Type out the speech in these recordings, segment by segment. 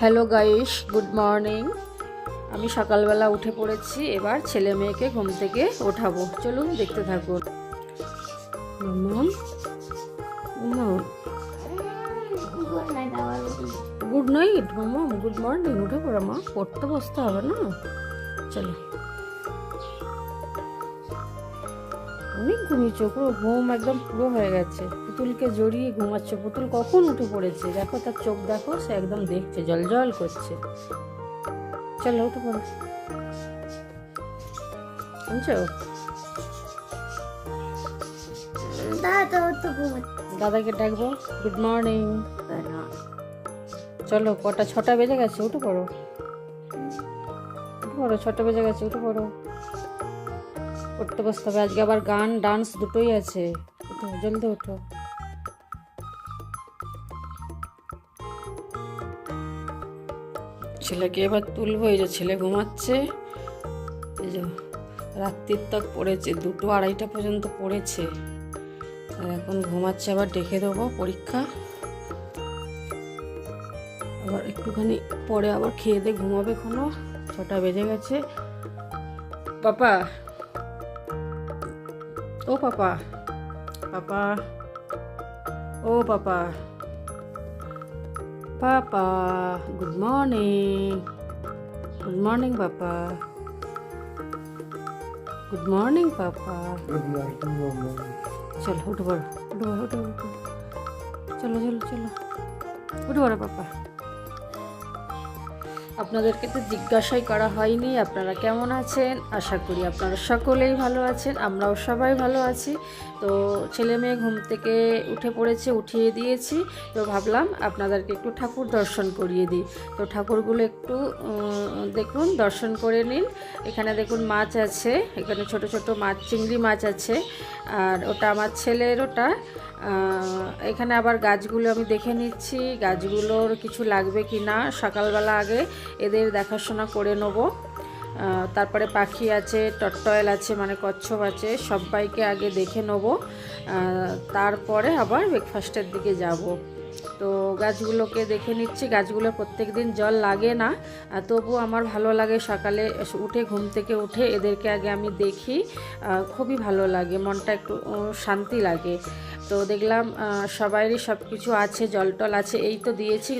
Hello guys good morning আমি সকালবেলা উঠে পড়েছি, এবার ছেলে মেয়েকে ঘুম থেকে ওঠাবো। চলুন দেখতে থাকুন। গুড নাইট মামা গুড মর্নিং উঠে পড়ো, মা। পড়তে বসতে হবে না। চলো। অনেক ঘুমিয়েছো পুরো ঘুম একদম পুরো হয়ে গেছে। পুতুলকে জড়িয়ে ঘুমাচ্ছে। পুতুল কখন উঠে পড়েছে? দেখো তার চোখ দেখো সে একদম দেখছে জল জল করছে। চলো উঠে পড়ো। শুনছো? দাদাকে ডাকবো। গুড মর্নিং চলো কটা ছটা বেজে গেছে উঠে পড়ো। উঠে পড়ো ছটা বেজে গেছে উঠে পড়ো। উঠতে বসতে হবে। আজকে আবার গান, ডান্স দুটোই আছে। উঠো, জলদি উঠো। ছেলেকে এবার তুলবো, এই যে ছেলে ঘুমাচ্ছে। এই যে রাত্রির তক পড়েছে, দুটো আড়াইটা পর্যন্ত পড়েছে। আর এখন ঘুমাচ্ছে, আবার ডেকে দেবো পরীক্ষা। আবার একটুখানি পরে আবার খেয়ে দিয়ে ঘুমাবে কোনো ছটা বেজে গেছে। পাপা ও পাপা পাপা ও papa papa good morning good morning papa good morning papa চলো উঠে পড়ো উঠে পড়ো উঠে পড়ো, উঠে পড়ো। চলো চলো চলো উঠে পড়ো পাপা আপনাদেরকে তো জিজ্ঞাসাই করা হয়নি, আপনারা কেমন আছেন? আশা করি আপনারা সকলেই ভালো আছেন, আমরাও সবাই ভালো আছি। তো ছেলে মেয়ে ঘুম থেকে উঠে পড়েছে, উঠিয়ে দিয়েছি। তো ভাবলাম আপনাদেরকে একটু ঠাকুর দর্শন করিয়ে দিই। তো ঠাকুরগুলো একটু দেখুন, দর্শন করে নিন। এখানে দেখুন মাছ আছে, এখানে ছোট ছোট মাছ, চিংড়ি মাছ আছে, আর ওটা আমার ছেলের ওটা। এখানে আবার গাছগুলো আমি দেখে নিচ্ছি, গাছগুলোর কিছু লাগবে কি না, সকালবেলা আগে এদের দেখাশোনা করে নেব। তারপরে পাখি আছে, টট্টয়েল আছে মানে কচ্ছপ আছে, সবাইকে আগে দেখে নেব। তারপরে আবার ব্রেকফাস্টের দিকে যাব। তো গাছগুলোকে দেখে নিচ্ছি, গাছগুলো প্রত্যেক দিন জল লাগে না। তবু আমার ভালো লাগে সকালে উঠে, ঘুম থেকে উঠে এদেরকে আগে আমি দেখি। খুবই ভালো লাগে, মনটা একটু শান্তি লাগে। তো দেখলাম আহ, সবারই সব কিছু আছে জল টল আছে। এই তো দিয়েছি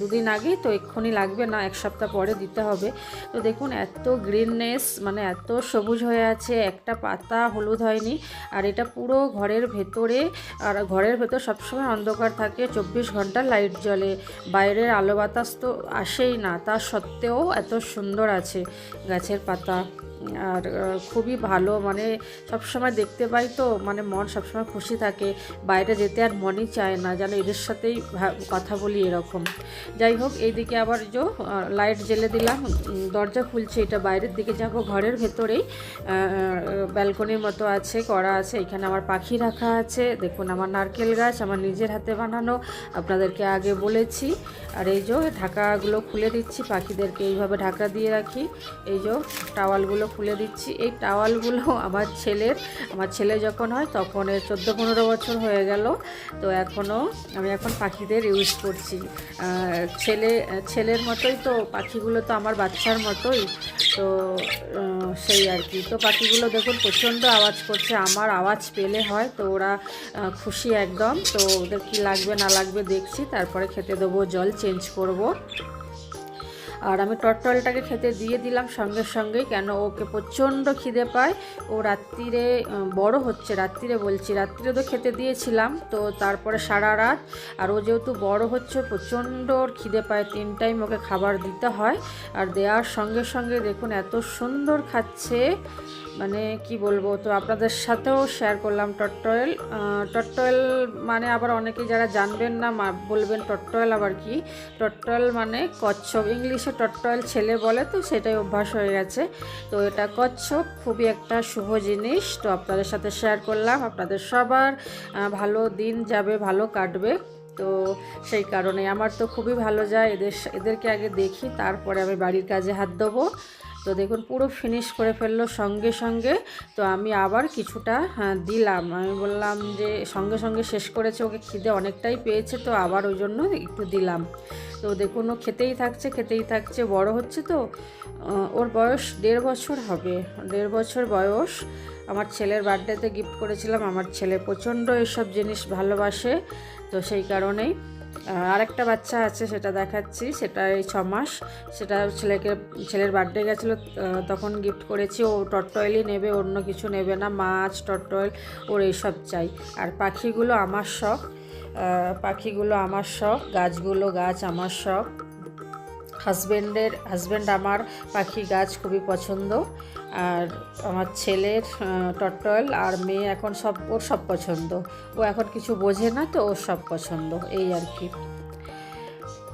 দুদিন আগে তো এক্ষুনি লাগবে না এক সপ্তাহ পরে দিতে হবে। তো দেখুন এত গ্রিননেস মানে এত সবুজ হয়ে আছে একটা পাতা হলুদ হয়নি। আর এটা পুরো ঘরের ভেতরে আর ঘরের ভেতর সবসময় অন্ধকার থাকে চব্বিশ ঘণ্টা লাইট জ্বলে। বাইরের আলো বাতাস তো আসেই না তা সত্ত্বেও এত সুন্দর আছে গাছের পাতা। আর খুবই ভালো মানে সবসময় দেখতে পাই তো মানে মন সবসময় খুশি থাকে। বাইরে যেতে আর মনই চায় না, যেন এদের সাথেই কথা বলি এরকম। যাই হোক, এইদিকে আবার যে লাইট জ্বেলে দিলাম দরজা খুলছে, এটা বাইরের দিকে যাব, ঘরের ভেতরেই। ব্যালকনির মতো আছে, করা আছে, এখানে আমার পাখি রাখা আছে, দেখুন আমার নারকেল গাছ, আমার নিজের হাতে বানানো, আপনাদেরকে আগে বলেছি। আর এই যে, ঢাকাগুলো খুলে দিচ্ছি, পাখিদেরকে এইভাবে ঢাকা দিয়ে রাখি। এই যে, টাওয়ালগুলো খুলে দিচ্ছি। এই টাওয়ালগুলো আমার ছেলের। আমার ছেলে যখন হয় তখন এর চোদ্দ পনেরো বছর হয়ে গেল। তো এখনও আমি এখন পাখিদের ইউজ করছি। ছেলে, ছেলের মতোই তো পাখিগুলো তো আমার বাচ্চার মতোই। তো সেই আর কি। তো পাখিগুলো দেখুন প্রচণ্ড আওয়াজ করছে। আমার আওয়াজ পেলে হয় তো ওরা খুশি একদম। তো ওদের কি লাগবে না লাগবে দেখছি। তারপরে খেতে দেবো, জল চেঞ্জ করব। আর আমি টটলটাকে খেতে দিয়ে দিলাম সঙ্গে সঙ্গে কেন ওকে প্রচণ্ড খিদে পায়। ও রাত্রিরে বড় হচ্ছে রাত্রিরে বলছি, রাত্রিরে তো খেতে দিয়েছিলাম, তো তারপরে সারা রাত। আর ও যেহেতু বড় হচ্ছে, প্রচণ্ড ওর খিদে পায়, তিন টাইম ওকে খাবার দিতে হয়। আর দেওয়ার সঙ্গে সঙ্গে দেখুন এত সুন্দর খাচ্ছে। মানে কি বলব, তো আপনাদের সাথেও শেয়ার করলাম টট্টয়েল টট্টয়েল মানে আবার অনেকে যারা জানবেন না বলবেন টট্টয়েল আবার কি? টট্টয়েল মানে কচ্ছপ, ইংলিশে টট্টয়েল ছেলে বলে, তো সেটাই অভ্যাস হয়ে গেছে। তো এটা কচ্ছপ, খুবই একটা শুভ জিনিস। তো আপনাদের সাথে শেয়ার করলাম। আপনাদের সবার ভালো দিন যাবে, ভালো কাটবে। তো সেই কারণে আমার তো খুবই ভালো যায়। এদের, এদেরকে আগে দেখি, তারপরে আমি বাড়ির কাজে হাত দেবো। তো দেখুন পুরো ফিনিশ করে ফেলল সঙ্গে সঙ্গে। তো আমি আবার কিছুটা হ্যাঁ, দিলাম। আমি বললাম যে সঙ্গে সঙ্গে শেষ করেছে ওকে খিদে অনেকটাই পেয়েছে তো আবার ওই জন্য একটু দিলাম। তো দেখুন ও খেতেই থাকছে খেতেই থাকছে বড় হচ্ছে তো। ওর বয়স দেড় বছর হবে দেড় বছর বয়স। আমার ছেলের বার্থডেতে গিফট করেছিলাম আমার ছেলে প্রচণ্ড এসব জিনিস ভালোবাসে তো সেই কারণেই। আরেকটা বাচ্চা আছে, সেটা দেখাচ্ছি। সেটা এই ছ মাস। সেটা ছেলেকে, ছেলের বার্থডে গেছিল তখন গিফট করেছি। ও টটয়েলই নেবে, অন্য কিছু নেবে না। মাছ টটয়েল ওর এইসব চাই। আর পাখিগুলো আমার শখ। পাখিগুলো আমার শখ, গাছগুলো গাছ আমার শখ। হাজব্যান্ডের হাজব্যান্ড আমার পাখি গাছ খুবই পছন্দ। আর আমার ছেলের টটল আর মেয়ে এখন সব, ওর সব পছন্দ। ও এখন কিছু বোঝে না তো ওর সব পছন্দ, এই আর কি।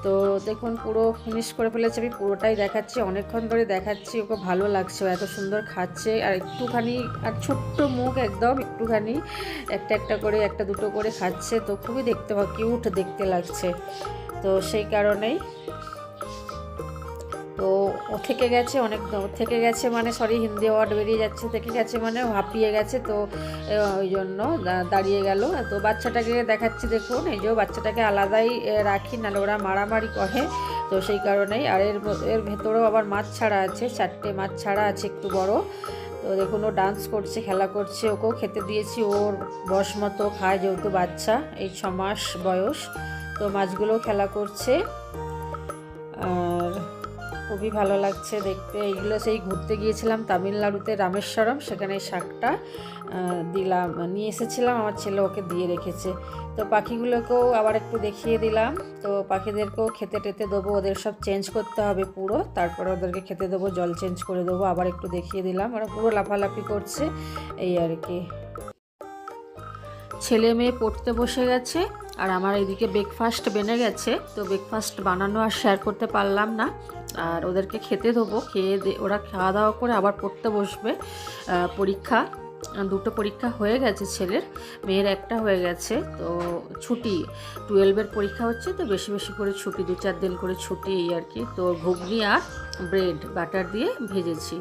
তো দেখুন, পুরো ফিনিশ করে ফেলেছে, আমি পুরোটাই দেখাচ্ছি, অনেকক্ষণ ধরে দেখাচ্ছি, ওকে ভালো লাগছে এত সুন্দর খাচ্ছে, আর একটুখানি, আর ছোট্ট মুখ একদম, একটুখানি, একটা একটা করে, একটা দুটো করে খাচ্ছে, তো খুবই দেখতে কিউট দেখতে লাগছে। তো সেই কারণেই তো ও থেকে গেছে, অনেক থেকে গেছে মানে সরি হিন্দি ওয়ার্ড বেরিয়ে যাচ্ছে, থেকে গেছে মানে হাঁপিয়ে গেছে, তো ওই জন্য দাঁড়িয়ে গেল। তো বাচ্চাটাকে দেখাচ্ছি দেখুন, এই যে বাচ্চাটাকে আলাদাই রাখি, নাহলে ওরা মারামারি করে, তো সেই কারণেই। আর এর এর ভেতরেও আবার মাছ ছাড়া আছে, চারটে মাছ ছাড়া আছে একটু বড়। তো দেখুন, ও ডান্স করছে, খেলা করছে, ওকেও খেতে দিয়েছি, ওর বয়স মতো, খায় যেহেতু বাচ্চা, এই ছ মাস বয়স। তো মাছগুলো খেলা করছে। খুবই ভালো লাগছে দেখতে। এইগুলো সেই ঘুরতে গিয়েছিলাম তামিলনাড়ুতে রামেশ্বরম, সেখানে শাকটা দিলাম, নিয়ে এসেছিলাম, আমার ছেলে ওকে দিয়ে রেখেছে। তো পাখিগুলোকেও আবার একটু দেখিয়ে দিলাম। তো পাখিদেরকেও খেতে টেতে দেবো, ওদের সব চেঞ্জ করতে হবে পুরো। তারপরে ওদেরকে খেতে দেবো, জল চেঞ্জ করে দেবো, আবার একটু দেখিয়ে দিলাম। ওরা পুরো লাফালাফি করছে, এই আর কি। ছেলে মেয়ে পড়তে বসে গেছে, আর আমার এদিকে ব্রেকফাস্ট বেনে গেছে। তো ব্রেকফাস্ট বানানো আর শেয়ার করতে পারলাম না। আর ওদেরকে খেতে দেবো। খেয়ে ওরা খাওয়া দাওয়া করে আবার পড়তে বসবে। পরীক্ষা, দুটো পরীক্ষা হয়ে গেছে ছেলের, মেয়ের একটা হয়ে গেছে, তো ছুটি। টুয়েলভের পরীক্ষা হচ্ছে, তো বেশি বেশি করে ছুটি, দু চার দিন করে ছুটি এই আর কি। তো ঘুগনি আর ব্রেড বাটার দিয়ে ভেজেছি।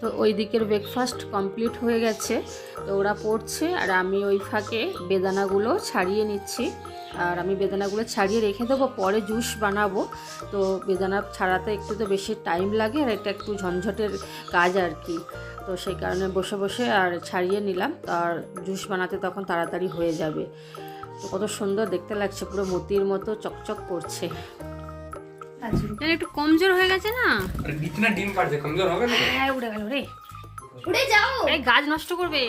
তো ওই দিকের ব্রেকফাস্ট কমপ্লিট হয়ে গেছে, তো ওরা পড়ছে, আর আমি ওই ফাঁকে বেদানাগুলো ছাড়িয়ে নিচ্ছি। আর আমি বেদানাগুলো ছাড়িয়ে রেখে দেবো পরে জুস বানাবো। তো বেদানা ছাড়াতে একটু তো বেশি টাইম লাগে আর এটা একটু ঝঞ্ঝটের কাজ আর কি। তো সেই কারণে বসে বসে আর ছাড়িয়ে নিলাম আর জুস বানাতে তখন তাড়াতাড়ি হয়ে যাবে। তো কত সুন্দর দেখতে লাগছে পুরো মতির মতো চকচক করছে। এটা একটু কমজোর হয়ে গেছে না? বিছনা ডিম পারছে কমজোর হবে না হ্যাঁ উড়ে গেল রে উড়ে যাও। এই গাছ নষ্ট করবে।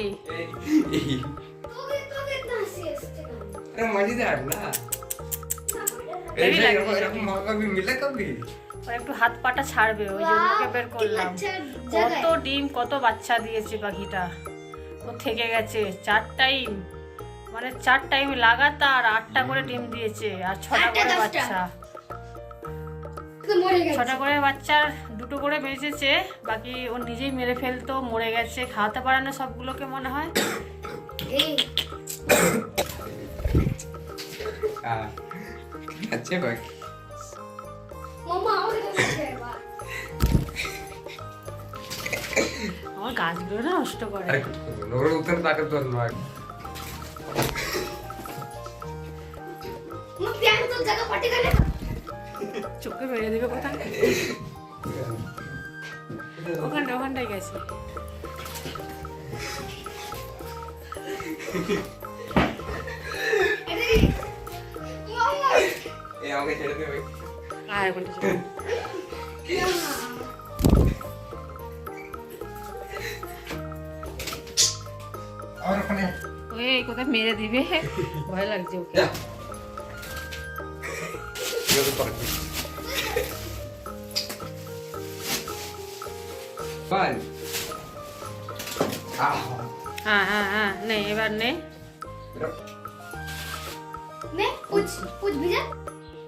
अरे मजेदार ना এরকম কবি মিলে কবি একটু হাত পাটা ছাড়বে ওই জন্য ওকে বের করলাম। কত ডিম কত বাচ্চা দিয়েছে পাখিটা। ও থেকে গেছে চার টাইম। মানে চার টাইম লাগাতার আটটা করে ডিম দিয়েছে আর ছটা করে বাচ্চা। ছটা করে বাচ্চার দুটো করে বেঁচেছে। বাকি ও নিজেই মেরে ফেলতো মরে গেছে। খাওয়াতে পারে না সবগুলোকে মনে হয়। Kaçça bak. Mama orada bir şey var. আমার গাছগুলো না নষ্ট করে ওর উত্তর তাকে তো নয় চোখে মেরে দেবে কোথায় ওখানটা ওখানটায় গেছে ये आगे छेड़ दे भाई আর ওখানটা চলে। और अपने ওই কোথায় মেরে দিবে ভয় লাগছে ওকে जा ये तो पकड़ बल आह হ্যাঁ হ্যাঁ হ্যাঁ নে এবার নে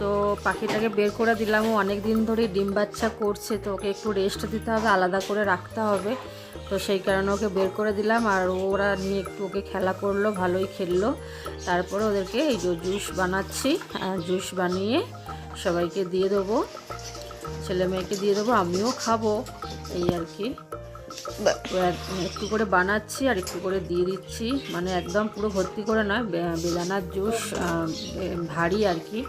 তো পাখিটাকে বের করে দিলাম। অনেক দিন ধরে ডিম বাচ্চা করছে, তো ওকে একটু রেস্ট দিতে হবে, আলাদা করে রাখতে হবে। তো সেই কারণে ওকে বের করে দিলাম আর ওরা নিয়ে একটু ওকে খেলা করল, ভালোই খেললো। তারপরে ওদেরকে এই যে জুস বানাচ্ছি জুস বানিয়ে সবাইকে দিয়ে দেবো। ছেলে মেয়েকে দিয়ে দেবো, আমিও খাব, এই আর কি। একটু করে বানাচ্ছি আর একটু করে দিয়ে দিচ্ছি। মানে একদম পুরো ভর্তি করে নয় বেদানার জুস ভারী আর কি।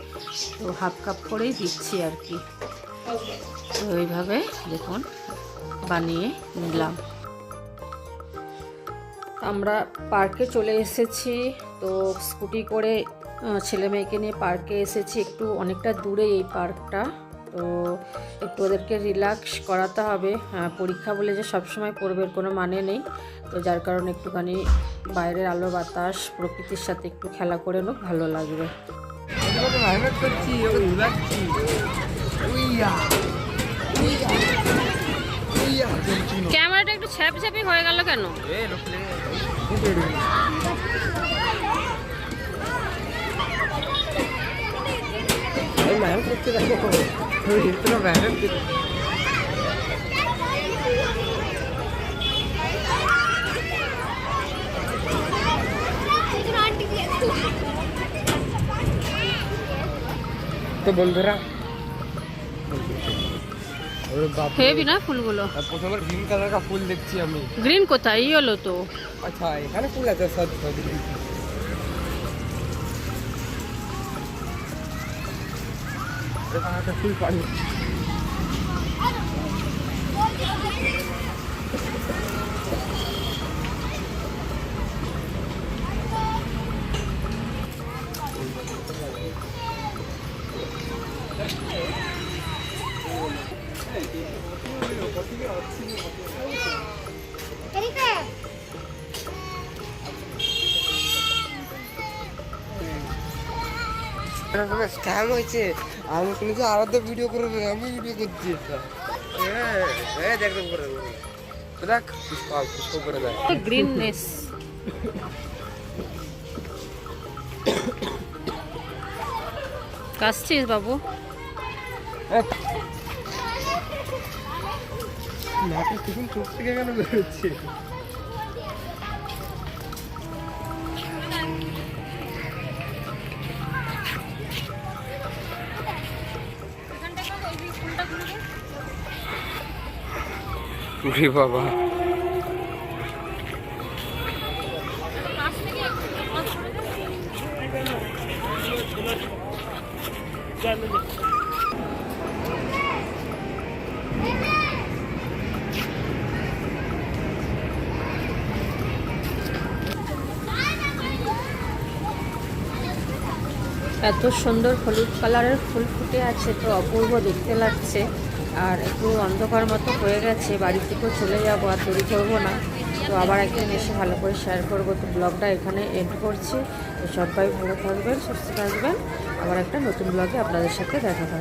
তো হাফ কাপ করেই দিচ্ছি আর কি। তো এইভাবে দেখুন, বানিয়ে নিলাম। আমরা পার্কে চলে এসেছি। তো স্কুটি করে ছেলে মেয়েকে নিয়ে পার্কে এসেছি। একটু অনেকটা দূরে এই পার্কটা। তো একটু ওদেরকে রিল্যাক্স করাতে হবে। হ্যাঁ, পরীক্ষা বলে যে সবসময় পড়বের কোনো মানে নেই। তো যার কারণে একটুখানি বাইরের আলো বাতাস প্রকৃতির সাথে একটু খেলা করে নোক ভালো লাগবে। ক্যামেরাটা একটু ছ্যাপি ছ্যাপি হয়ে গেল কেন? এ লোকলে আমি মেহনত করতে দেখো ইতনা মেহনত করতে তো বন্ধুরা ওরে বাপ রে। হেবি না ফুলগুলো আর প্রথমে গ্রিন কালার কা ফুল দেখছি আমি গ্রিন কোথায় এই হলো তো আচ্ছা এখানে ফুল আছে সব সব একটা ফুল পানি এদিকে স্ক্যাম হয়েছে। আমি শুনেছি আলাদা ভিডিও করবে আমি ভিডিও করছি হ্যাঁ হ্যাঁ একদম করে দেবো। দেখ করে দেয়। গ্রিননেস কাশছিস বাবু? নাকে কিছুক্ষণ চোখ থেকে কেন বেরোচ্ছে? উরে বাবা। এত সুন্দর হলুদ কালারের ফুল ফুটে আছে তো অপূর্ব দেখতে লাগছে। আর একটু অন্ধকার মতো হয়ে গেছে, বাড়ি থেকেও চলে যাব আর তৈরি করব না। তো আবার একদিন এসে ভালো করে শেয়ার করব। তো ব্লগটা এখানে এন্ড করছি। তো সবাই ভালো থাকবেন, সুস্থ থাকবেন। আবার একটা নতুন ব্লগে আপনাদের সাথে দেখা হবে।